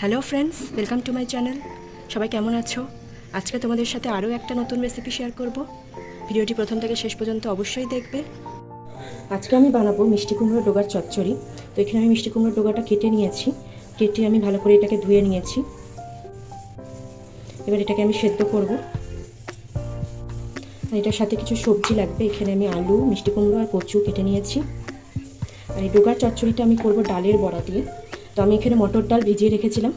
Hello friends welcome to my channel সবাই কেমন আছো? আজকে তোমাদের সাথে আরও একটা নতুন রেসিপি শেয়ার করব। ভিডিওটি প্রথম থেকে শেষ পর্যন্ত অবশ্যই দেখবে। আজকে আমি বানাবো মিষ্টি কুমড়ো ডোগার চচ্চড়ি। তো এখানে আমি মিষ্টি কুমড়ো ডোগাটা কেটে নিয়েছি। কেটে আমি ভালো করে এটাকে ধুয়ে নিয়েছি। এবার এটাকে আমি সেদ্ধ করব। আর এটার সাথে কিছু সবজি লাগবে। এখানে আমি আলু, মিষ্টি কুমড়ো আর কচু কেটে নিয়েছি। আর এই ডোগার চচ্চড়িটা আমি করব ডালের বড়া দিয়ে। তো আমি এখানে মটর ডাল ভিজিয়ে রেখেছিলাম।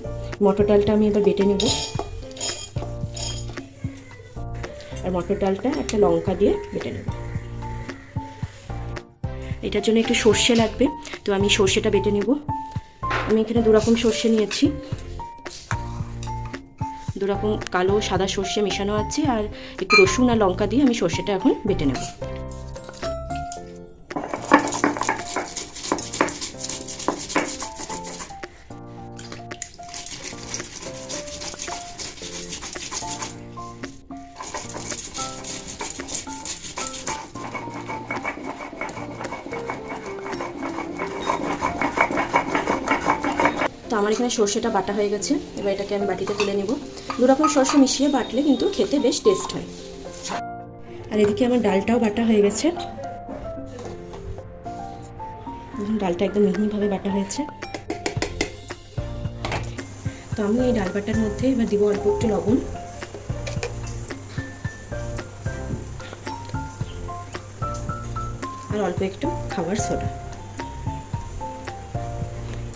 মটর ডালটা আমি এবার বেটে নেব। আর মটর ডালটা একটা লঙ্কা দিয়ে বেটে নেব। এটার জন্য একটু সর্ষে লাগবে, তো আমি সর্ষেটা বেটে নেব। আমি এখানে দু রকম সর্ষে নিয়েছি। দু রকম কালো সাদা সর্ষে মেশানো আছে আর একটু রসুন আর লঙ্কা দিয়ে আমি সর্ষেটা এখন বেটে নেব। আমার এখানে সর্ষেটা বাটা হয়ে গেছে। এবার এটাকে আমি বাটিতে তুলে নেব। দু রকম সর্ষে মিশিয়ে বাটলে কিন্তু খেতে বেশ টেস্ট হয়। আর এদিকে আমার ডালটাও বাটা হয়ে গেছে। ডালটা একদম মিহিভাবে বাটা হয়েছে। তো আমি এই ডাল বাটার মধ্যে এবার দিব অল্প একটু লবণ। আর অল্প একটু খাবার সোডা।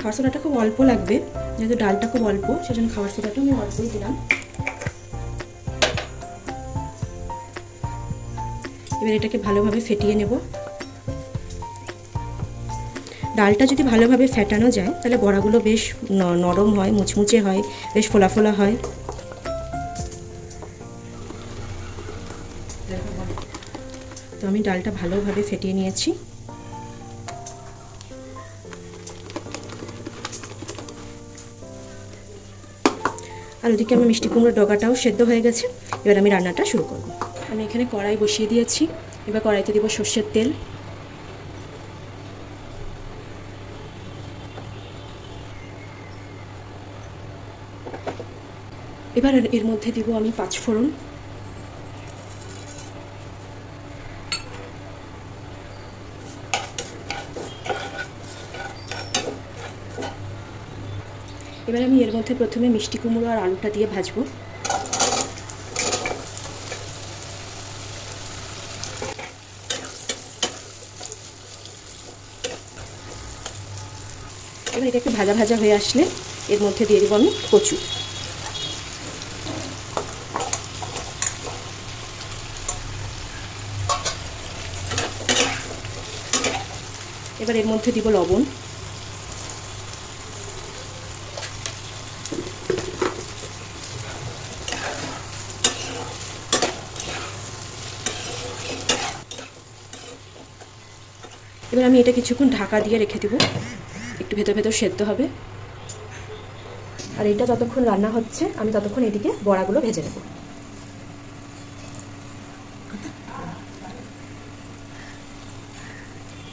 খাবার সোডাটা খুব অল্প লাগবে, যেহেতু ডালটা খুব অল্প, সেজন্য খাবার সোডাটা আমি অল্পই দিলাম। এবার এটাকে ভালোভাবে ফেটিয়ে নেব। ডালটা যদি ভালোভাবে ফেটানো যায়, তাহলে বড়াগুলো বেশ নরম হয়, মুচমুচে হয়, বেশ ফোলা ফোলা হয়। তো আমি ডালটা ভালোভাবে ফেটিয়ে নিয়েছি। আর ওদিকে আমার মিষ্টি কুমড়োর ডগাটাও সেদ্ধ হয়ে গেছে। এবার আমি রান্নাটা শুরু করব। আমি এখানে কড়াই বসিয়ে দিয়েছি। এবার কড়াইতে দেবো সর্ষের তেল। এবার এর- মধ্যে দিব আমি পাঁচ এবার আমি এর মধ্যে প্রথমে মিষ্টি কুমড়ো আর আলুটা দিয়ে ভাজবো। এবার এটা একটু ভাজা ভাজা হয়ে আসলে এর মধ্যে দিয়ে দেবো আমি কচু। এবার এর মধ্যে দিব লবণ। এবার আমি এটা কিছুক্ষণ ঢাকা দিয়ে রেখে দেবো। একটু ভেতর ভেতর সেদ্ধ হবে। আর এটা যতক্ষণ রান্না হচ্ছে, আমি ততক্ষণ এদিকে বড়াগুলো ভেজে নেব।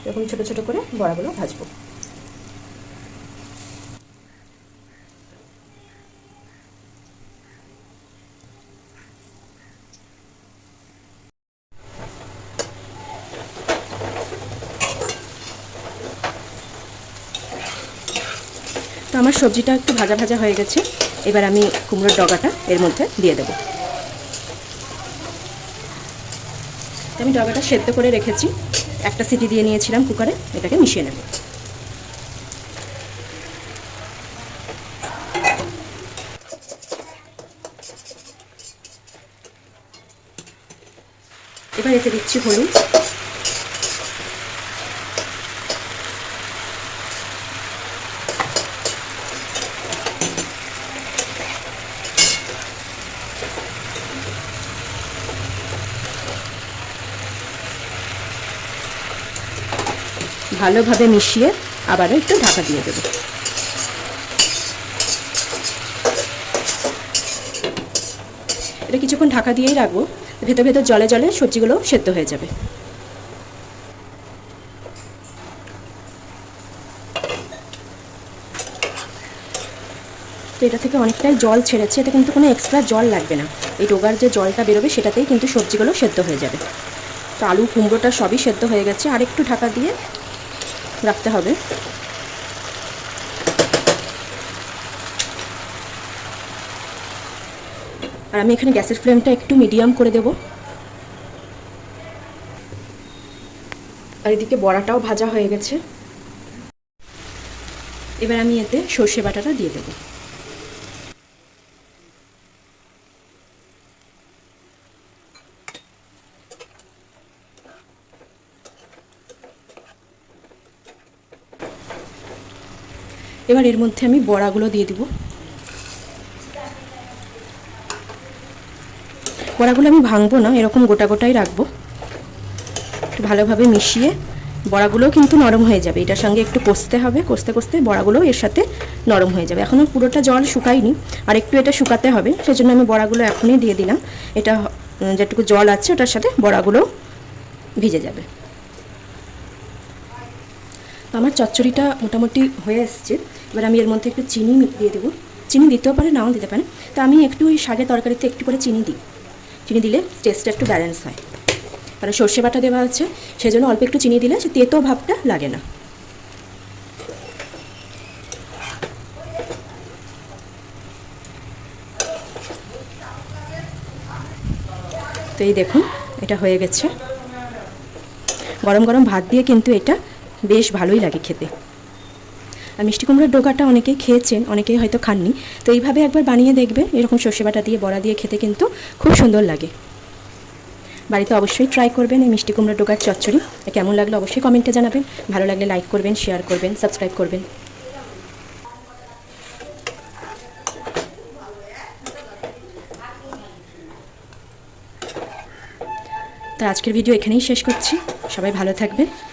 এরকম ছোট ছোট করে বড়াগুলো ভাজবো। আমার সবজিটা একটু ভাজা ভাজা হয়ে গেছে। এবার আমি কুমড়োর ডগাটা এর মধ্যে দিয়ে দেবো। আমি ডগাটা সেদ্ধ করে রেখেছি। একটা সিটি দিয়ে নিয়েছিলাম কুকারে, এটাকে মিশিয়ে নেব। এবার এতে দিচ্ছি হলুদ। ভালোভাবে মিশিয়ে আবারও একটু ঢাকা দিয়ে দেবো। এটা কিছুক্ষণ ঢাকা দিয়েই রাখব। ভেতর ভেতর জলে জলে সবজিগুলো সেদ্ধ হয়ে যাবে। তো এটা থেকে অনেকটাই জল ছেড়েছে, এতে কিন্তু কোনো এক্সট্রা জল লাগবে না। এই ডোগার যে জলটা বেরোবে সেটাতেই কিন্তু সবজিগুলো সেদ্ধ হয়ে যাবে। তো আলু, কুমড়োটা সবই সেদ্ধ হয়ে গেছে। আর একটু ঢাকা দিয়ে রাখতে হবে। আর আমি এখানে গ্যাসের ফ্লেমটা একটু মিডিয়াম করে দেব। আর এদিকে বড়াটাও ভাজা হয়ে গেছে। এবার আমি এতে সর্ষে বাটাটা দিয়ে দেবো। এবার এর মধ্যে আমি বড়াগুলো দিয়ে দিব। বড়াগুলো আমি ভাঙবো না, এরকম গোটা গোটাই রাখব। একটু ভালোভাবে মিশিয়ে বড়াগুলোও কিন্তু নরম হয়ে যাবে। এটার সঙ্গে একটু কষতে হবে, কষতে কষতে বড়াগুলো এর সাথে নরম হয়ে যাবে। এখনও পুরোটা জল শুকায়নি, আর একটু এটা শুকাতে হবে, সেজন্য আমি বড়াগুলো এখনই দিয়ে দিলাম। এটা যেটুকু জল আছে ওটার সাথে বড়াগুলো ভিজে যাবে। আমার চচ্চড়িটা মোটামুটি হয়ে এসছে। এবার আমি এর মধ্যে একটু চিনি দিয়ে দেবো। চিনি দিতেও পারে, নাও দিতে পারে তো আমি একটু ওই শাকের তরকারিতে একটু করে চিনি দিই। চিনি দিলে টেস্টটা একটু ব্যালেন্স হয়। আর সর্ষে বাটা দেওয়া আছে সেজন্য অল্প একটু চিনি দিলে সে তেতো ভাবটা লাগে না। তো এই দেখুন, এটা হয়ে গেছে। গরম গরম ভাত দিয়ে কিন্তু এটা বেশ ভালোই লাগে খেতে। আর মিষ্টি কুমড়োর ডোকাটা অনেকেই খেয়েছেন, অনেকেই হয়তো খাননি। তো এইভাবে একবার বানিয়ে দেখবে এরকম সর্ষে বাটা দিয়ে, বড়া দিয়ে খেতে কিন্তু খুব সুন্দর লাগে। বাড়িতে অবশ্যই ট্রাই করবেন এই মিষ্টি কুমড়োর ডোকার চচ্চড়ি। কেমন লাগল অবশ্যই কমেন্টে জানাবেন। ভালো লাগলে লাইক করবেন শেয়ার করবেন সাবস্ক্রাইব করবেন। তো আজকের ভিডিও এখানেই শেষ করছি। সবাই ভালো থাকবেন।